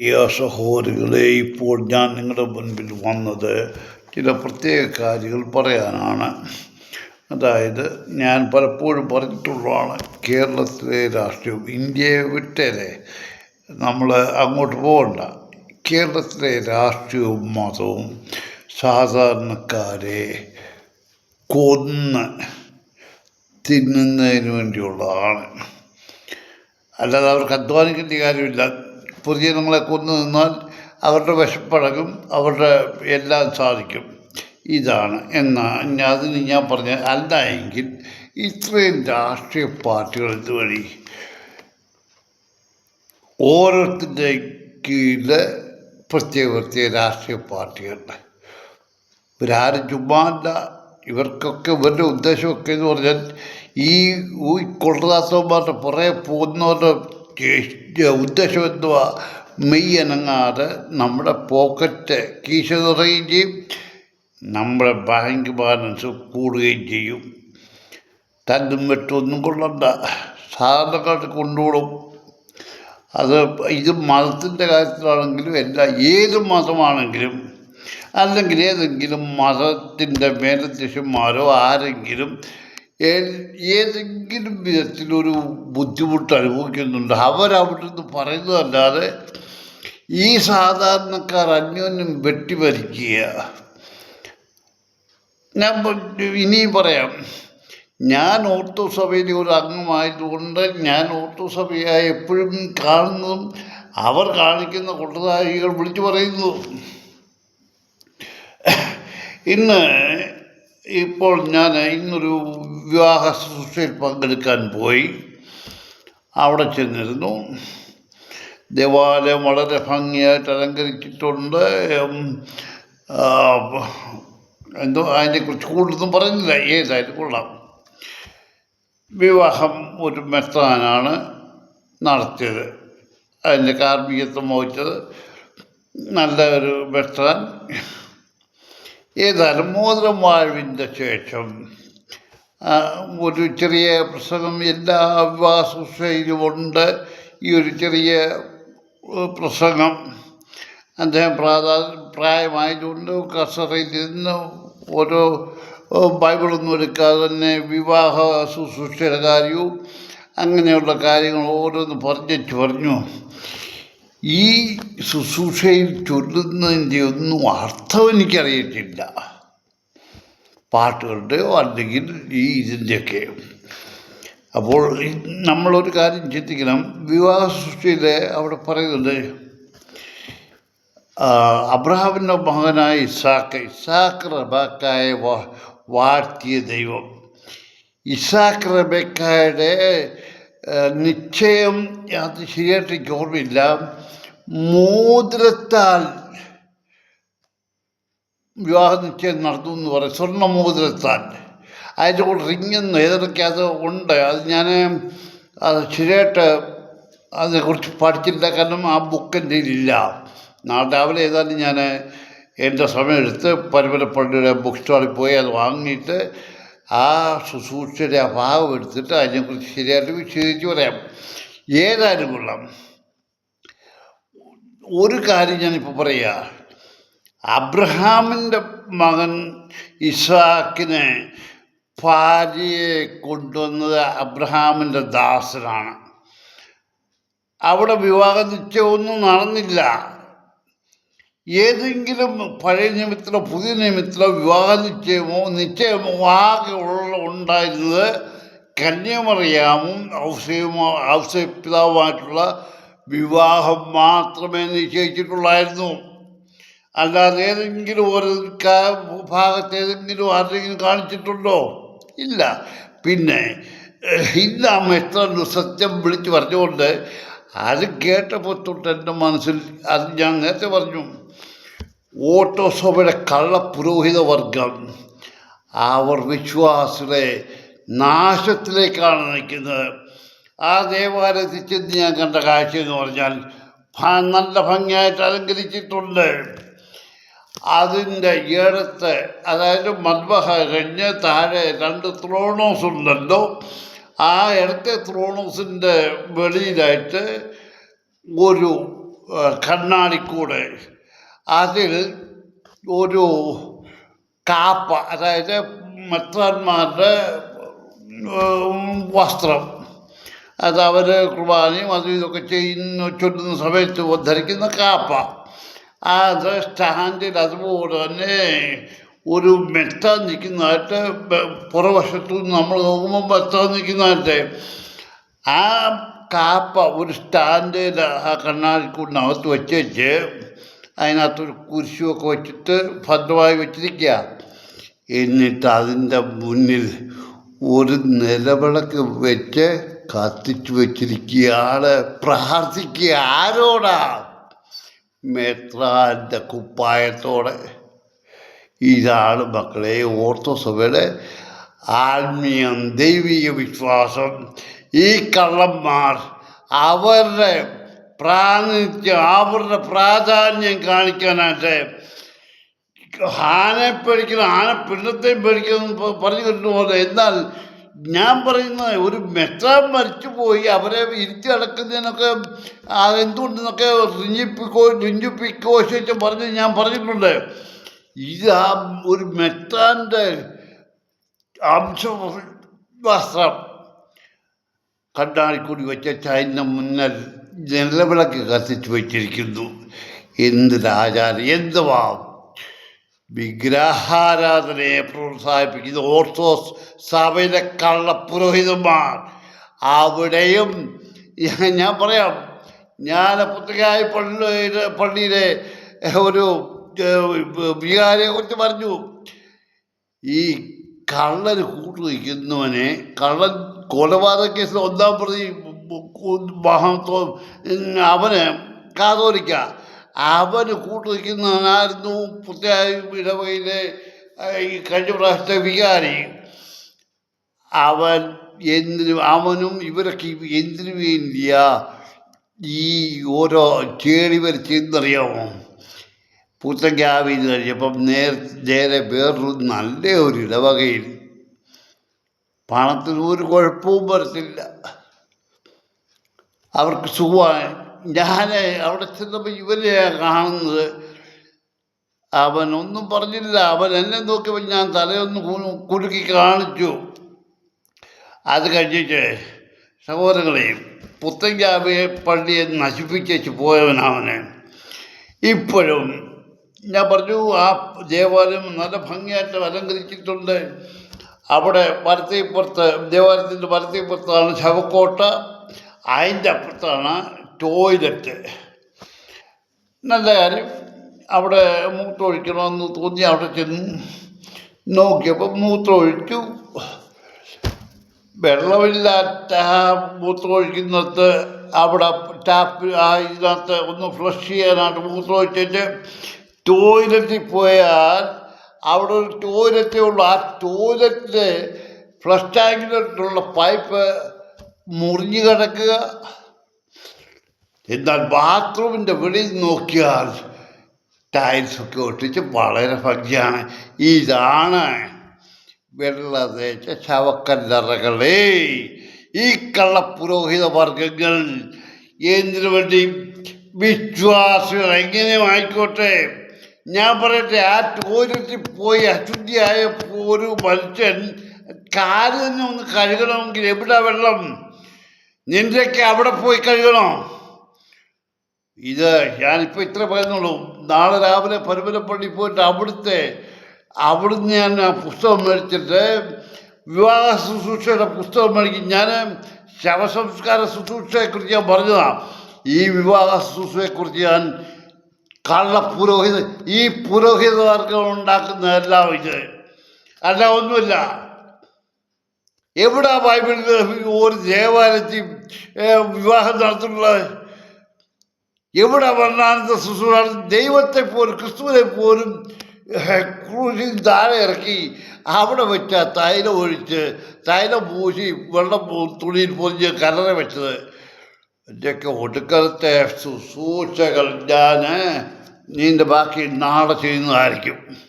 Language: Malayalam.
പ്രിയ സഹോദരങ്ങളെ ഇപ്പോൾ ഞാൻ നിങ്ങളുടെ മുൻപിൽ വന്നത് ചില പ്രത്യേക കാര്യങ്ങൾ പറയാനാണ്. അതായത് ഞാൻ പലപ്പോഴും പറഞ്ഞിട്ടുള്ളതാണ് കേരളത്തിലെ രാഷ്ട്രീയം ഇന്ത്യയെ വിട്ടേരെ നമ്മൾ അങ്ങോട്ട് പോകണ്ട. കേരളത്തിലെ രാഷ്ട്രീയവും മതവും സാധാരണക്കാരെ കൊന്ന് തിന്നുന്നതിന് വേണ്ടിയുള്ളതാണ്. അല്ലാതെ അവർക്ക് അധ്വാനിക്കേണ്ട കാര്യമില്ല. പൊതുജനങ്ങളെ കൊന്നു നിന്നാൽ അവരുടെ വിശപ്പടങ്ങും അവരുടെ എല്ലാം സാധിക്കും. ഇതാണ്. എന്നാൽ അതിന് ഞാൻ പറഞ്ഞ അല്ല എങ്കിൽ ഇത്രയും രാഷ്ട്രീയ പാർട്ടികൾ ഇതുവഴി ഓരോരുത്തരുടെ കീഴിൽ പ്രത്യേക പ്രത്യേക രാഷ്ട്രീയ പാർട്ടികളുണ്ട് ഇവരാരും ചുമ്മാല്ല. ഇവർക്കൊക്കെ ഇവരുടെ ഉദ്ദേശമൊക്കെ എന്ന് പറഞ്ഞാൽ ഈ ഈ പുറകെ പോകുന്നവരുടെ ചെ- ഉദ്ദേശം മെയ്യനങ്ങാതെ മെയ് നമ്മുടെ പോക്കറ്റ് കീശ നിറയുകയും ചെയ്യും നമ്മുടെ ബാങ്ക് ബാലൻസ് കൂടുകയും ചെയ്യും. തല്ലും വെട്ടൊന്നും കൊള്ളണ്ട. സാധാരണക്കാർക്ക് കൊണ്ടുപോകും അത് ഇത് മതത്തിന്റെ കാര്യത്തിലാണെങ്കിലും എല്ലാ ഏത് മതമാണെങ്കിലും അല്ലെങ്കിൽ ഏതെങ്കിലും മതത്തിന്റെ മേലധ്യക്ഷന്മാരോ ആരെങ്കിലും ഏതെങ്കിലും വിധത്തിലൊരു ബുദ്ധിമുട്ട് അനുഭവിക്കുന്നുണ്ട്. അവരവിടുന്ന് പറയുന്നതല്ലാതെ ഈ സാധാരണക്കാർ അന്യോന്യം വെട്ടിമരിക്കുക ഞാൻ ഇനിയും പറയാം. ഞാൻ ഓർത്തു സഭയിലെ ഒരു അംഗമായതുകൊണ്ട് ഞാൻ ഓർത്തു സഭയായി എപ്പോഴും കാണുന്നതും അവർ കാണിക്കുന്ന കൊട്ടതാരികൾ വിളിച്ചു പറയുന്നതും. ഇന്ന് ഇപ്പോൾ ഞാൻ ഇന്നൊരു വിവാഹ ശുശ്രൂഷയിൽ പങ്കെടുക്കാൻ പോയി. അവിടെ ചെന്നിരുന്നു. ദേവാലയം വളരെ ഭംഗിയായിട്ട് അലങ്കരിച്ചിട്ടുണ്ട്. എന്തോ അതിനെക്കുറിച്ച് കൂടുതലൊന്നും പറഞ്ഞില്ല ഏതായാലും കൊള്ളാം. വിവാഹം ഒരു മെത്രാനാണ് നടത്തിയത്. അതിന്റെ കാർമ്മികത്വം വഹിച്ചത്. നല്ല ഒരു മെത്രാൻ. ഏതായാലും മോതിരം വാഴ്വിന്റെ ശേഷം ഒരു ചെറിയ പ്രസംഗം എല്ലാ വിവാഹ ഈ ഒരു ചെറിയ പ്രസംഗം അദ്ദേഹം പ്രാധാ പ്രായമായതുകൊണ്ട് കസറയിൽ നിന്ന് ഓരോ ബൈബിളൊന്നും എടുക്കാതെ തന്നെ വിവാഹ ശുശ്രൂഷയുടെ കാര്യവും അങ്ങനെയുള്ള കാര്യങ്ങൾ ഓരോന്ന് പറഞ്ഞു പറഞ്ഞു. ഈ ശുശ്രൂഷയിൽ ചൊല്ലുന്നതിന്റെ ഒന്നും അർത്ഥം എനിക്കറിയത്തില്ല. പാട്ടുകളുടെയോ അല്ലെങ്കിൽ ഈ ഇതിന്റെയൊക്കെ. അപ്പോൾ നമ്മളൊരു കാര്യം ചിന്തിക്കണം. വിവാഹ സൃഷ്ടിയിൽ അവിടെ പറയുന്നത് അബ്രഹാമിന്റെ മകനായ ഇസാക്ക് ഇസാക്ക് റബാക്കായ വാഴ്ത്തിയ ദൈവം. ഇസാക്ക് റബക്കായുടെ നിശ്ചയം അത് ശരിയായിട്ട് ഓർമ്മയില്ല. മോതിരത്താൽ വിവാഹ നിശ്ചയം നടത്തും എന്ന് പറയും. സ്വർണ മോതിരത്താൽ. അതിന്റെ കൂടെ റിങ്ങെന്ന് ഏതൊക്കെ അത് ഉണ്ട്? അത് ഞാൻ അത് ശരിയായിട്ട് അതിനെക്കുറിച്ച് പഠിച്ചിട്ടില്ല. കാരണം ആ ബുക്ക് എന്റെ ഇല്ല നാളെ രാവിലെ ഏതായാലും ഞാൻ എന്റെ സമയം സമയമെടുത്ത് പരമ്പരപ്പള്ളിയുടെ ബുക്ക് സ്റ്റോറിൽ പോയി അത് വാങ്ങിയിട്ട് ആ ശുശ്രൂഷയുടെ ആ ഭാഗം എടുത്തിട്ട് അതിനെക്കുറിച്ച് ശരിയായിട്ട് വിശദീകരിച്ച് പറയാം. ഏതായാലും കൊള്ളാം. ഒരു കാര്യം ഞാനിപ്പോൾ പറയുക അബ്രഹാമിന്റെ മകൻ ഇസാക്കിനെ ഭാര്യയെ കൊണ്ടുവന്നത് അബ്രഹാമിന്റെ ദാസനാണ്. അവിടെ വിവാഹ നിശ്ചയമൊന്നും നടന്നില്ല. ഏതെങ്കിലും പഴയ നിയമത്തിലോ പുതിയ നിയമത്തിലോ വിവാഹ നിശ്ചയമോ നിശ്ചയമോ ആകെ ഉള്ള ഉണ്ടായിരുന്നത് കന്യമറിയാമും ഔസയുമോ ഔസപിതാവുമായിട്ടുള്ള വിവാഹം മാത്രമേ നിശ്ചയിച്ചിട്ടുള്ളായിരുന്നു. അല്ലാതെ ഏതെങ്കിലും ഒരു ഭാഗത്ത് ഏതെങ്കിലും ആരെങ്കിലും കാണിച്ചിട്ടുണ്ടോ? ഇല്ല. പിന്നെ ഇന്ന് എത്ര സത്യം വിളിച്ച് പറഞ്ഞുകൊണ്ട് അത് കേട്ടപ്പോൾ തൊട്ട് എന്റെ മനസ്സിൽ അത് ഞാൻ നേരത്തെ പറഞ്ഞു. ഓട്ടോസഭയുടെ കള്ള പുരോഹിത വർഗം അവർ വിശ്വാസികളെ നാശത്തിലേക്കാണ് നയിക്കുന്നത്. ആ ദേവാലയത്തിൽ ചെന്ന് ഞാൻ കണ്ട കാഴ്ച എന്ന് പറഞ്ഞാൽ നല്ല ഭംഗിയായിട്ട് അലങ്കരിച്ചിട്ടുണ്ട്. അതിന്റെ ഇടത്ത് അതായത് മദ്ബഹ കഴിഞ്ഞ് താഴെ രണ്ട് ത്രോണോസ് ഉണ്ടല്ലോ. ആ ഇടത്തെ ത്രോണോസിന്റെ വെളിയിലായിട്ട് ഒരു കണ്ണാടിക്കൂട്. അതിൽ ഒരു കാപ്പ അതായത് മെത്രാന്മാരുടെ വസ്ത്രം. അത് അവർ കുർബാനയും അതും ഇതൊക്കെ ചെയ്യുന്ന ചൊല്ലുന്ന സമയത്ത് ധരിക്കുന്ന കാപ്പ. ആ സ്റ്റാൻഡിൽ അതുപോലെ തന്നെ ഒരു മെത്ത നിൽക്കുന്നതായിട്ട് പുറവശത്തു നമ്മൾ നോക്കുമ്പോൾ മെത്ത നിൽക്കുന്നതായിട്ട്. ആ കാപ്പ ഒരു സ്റ്റാൻഡിൽ ആ കണ്ണാടിക്കൂടിനകത്ത് വെച്ച് വെച്ച് അതിനകത്തൊരു കുരിശുമൊക്കെ വെച്ചിട്ട് ഭദ്രമായി വെച്ചിരിക്കുക. എന്നിട്ട് അതിന്റെ മുന്നിൽ ഒരു നിലവിളക്ക് വെച്ച് കത്തിച്ചു വെച്ചിരിക്കുകയാണ്. പ്രാർത്ഥിക്കുക. ആരോടാ? മേത്രാന്റെ കുപ്പായത്തോടെ. ഇതാണ് മക്കളെ ഓർത്തോസഭയുടെ ആത്മീയം ദൈവിക വിശ്വാസം. ഈ കള്ളന്മാർ അവരുടെ പ്രാതിനിധ്യം അവരുടെ പ്രാധാന്യം കാണിക്കാനായിട്ട് ആനയെ പേടിക്കണം ആന പിണ്ടത്തെയും പേടിക്കണം പറഞ്ഞു കിട്ടുന്ന പോലെ എന്നാൽ ഞാൻ പറയുന്നത് ഒരു മെത്രാൻ മരിച്ചുപോയി അവരെ ഇരുത്തി അടക്കുന്നതിനൊക്കെ അതെന്തുകൊണ്ടെന്നൊക്കെ റിഞ്ഞിപ്പിക്കോ രിഞ്ചിപ്പിക്കോ ശേഷം പറഞ്ഞ് ഞാൻ പറഞ്ഞിട്ടുണ്ട്. ഇത് ആ ഒരു മെത്രാന്റെ അംശ വസ്ത്രം കണ്ണാടിക്കൂടി വെച്ച അതിന്റെ മുന്നിൽ നിലവിളക്ക് കത്തിച്ച് വെച്ചിരിക്കുന്നു. എന്ത് ആചാരം എന്തുവാ? വിഗ്രഹാരാധനയെ പ്രോത്സാഹിപ്പിക്കുന്ന ഓർത്തോസ് സഭയിലെ കള്ളപുരോഹിതന്മാർ. അവിടെയും ഞാൻ- പറയാം. ഞാൻ പുത്തകായ പള്ളി പള്ളിയിലെ ഒരു വികാരിയെ കുറിച്ച് പറഞ്ഞു. ഈ കള്ളൻ കൂട്ടു നിൽക്കുന്നവനെ കള്ളൻ കൊലപാതക കേസിൽ ഒന്നാം പ്രതി അവന് കാതോലിക്ക. അവന് കൂട്ടു നിൽക്കുന്നവനായിരുന്നു പുത്തയായ ഇടവകയിലെ ഈ കഴിഞ്ഞ പ്രാവശ്യത്തെ വികാരി. അവൻ എന്തിനു അവനും ഇവരൊക്കെ എന്തിനു വേണ്ടിയാ ഈ ഓരോ ചേടി വരച്ചെന്നറിയാമോ പുത്തങ്കാവിൽ കഴിഞ്ഞപ്പം നേർ നേരെ വേറൊരു നല്ല ഒരു ഇടവകയിൽ. പണത്തിന് ഒരു കുഴപ്പവും വരത്തില്ല. അവർക്ക് സുഖമാണ് ഞാൻ അവിടെ ചെന്നപ്പോൾ ഇവരെയാണ് കാണുന്നത്. അവൻ ഒന്നും പറഞ്ഞില്ല. അവൻ എന്നെ നോക്കിയപ്പോൾ ഞാൻ തലയൊന്ന് കുലുക്കി കാണിച്ചു. അത് കഴിഞ്ഞിട്ട് സഹോദരങ്ങളെയും പുത്തങ്കാവിയെ പള്ളിയെ നശിപ്പിച്ചു പോയവനവന് ഇപ്പോഴും ഞാൻ പറഞ്ഞു ആ ദേവാലയം നല്ല ഭംഗിയായിട്ട് അലങ്കരിച്ചിട്ടുണ്ട്. അവിടെ വലത്തേപ്പുറത്ത് ദേവാലയത്തിന്റെ വലത്തേപ്പുറത്താണ് ശവക്കോട്ട. അതിന്റെ അപ്പുറത്താണ് ടോയ്ലറ്റ് നല്ല കാര്യം അവിടെ മൂത്രമൊഴിക്കണമെന്ന് തോന്നി അവിടെ ചെന്ന് നോക്കിയപ്പോൾ മൂത്രമൊഴിച്ചു. വെള്ളമില്ലാത്ത മൂത്രമൊഴിക്കുന്നിടത്ത് അവിടെ ടാപ്പ് ആ ഇതിനകത്ത് ഒന്ന് ഫ്ലഷ് ചെയ്യാനായിട്ട് മൂത്രമൊഴിച്ചിട്ട് ടോയ്ലറ്റിൽ പോയാൽ അവിടെ ഒരു ടോയ്ലറ്റേ ഉള്ളൂ. ആ ടോയ്ലറ്റിൽ ഫ്ലഷ് ടാങ്കിലോട്ടുള്ള പൈപ്പ് മുറിഞ്ഞു കിടക്കുക. എന്നാൽ ബാത്റൂമിന്റെ വെളിയിൽ നോക്കിയാൽ ടൈൽസൊക്കെ ഒട്ടിച്ച് വളരെ ഭംഗിയാണ്. ഇതാണ് വെള്ള തേച്ച ശവക്കല്ലറകളെ ഈ കള്ളപുരോഹിത വർഗങ്ങൾ എന്തിനു വേണ്ടി വിശ്വാസികൾ എങ്ങനെയും ആയിക്കോട്ടെ? ഞാൻ പറയട്ടെ ആ ടോയ്ലറ്റിൽ പോയി അശുദ്ധിയായ ഒരു മനുഷ്യൻ കാൽ തന്നെ ഒന്ന് കഴുകണമെങ്കിൽ എവിടെ വെള്ളം? നിന്റെയൊക്കെ അവിടെ പോയി കഴുകണം? ഇത് ഞാനിപ്പോൾ ഇത്ര പറയുന്നുള്ളൂ. നാളെ രാവിലെ പരുമലപ്പള്ളി പോയിട്ട് അവിടുത്തെ അവിടുന്ന് ഞാൻ പുസ്തകം മേടിച്ചിട്ട് വിവാഹ ശുശ്രൂഷയുടെ പുസ്തകം മേടിക്കും. ഞാൻ ശവസംസ്കാര ശുശ്രൂഷയെക്കുറിച്ച് ഞാൻ പറഞ്ഞതാണ് ഈ വിവാഹ ശുശ്രൂഷയെക്കുറിച്ച് ഞാൻ കള്ള പുരോഹിത ഈ പുരോഹിതവർഗം ഉണ്ടാക്കുന്നതെല്ലാം ഇത്. അല്ല ഒന്നുമില്ല. എവിടാ ബൈബിളിൽ ഒരു ദേവാലയത്തിൽ വിവാഹം നടത്തുന്നത്? എവിടെ വർണാനന്ദ ശുശ്രൂഷ ദൈവത്തെ പോലും ക്രിസ്തുവിനെ പോലും ക്രൂശിൽ താഴെ ഇറക്കി അവിടെ വെച്ച തൈലം ഒഴിച്ച് തൈലം പൂശി വെള്ളം തുണിയിൽ പൊതിഞ്ഞ് കലറ വെച്ചത്. എന്റെയൊക്കെ ഒടുക്കലത്തെ ശുശ്രൂഷകൾ ഞാൻ നീന്റെ ബാക്കി നാളെ ചെയ്യുന്നതായിരിക്കും.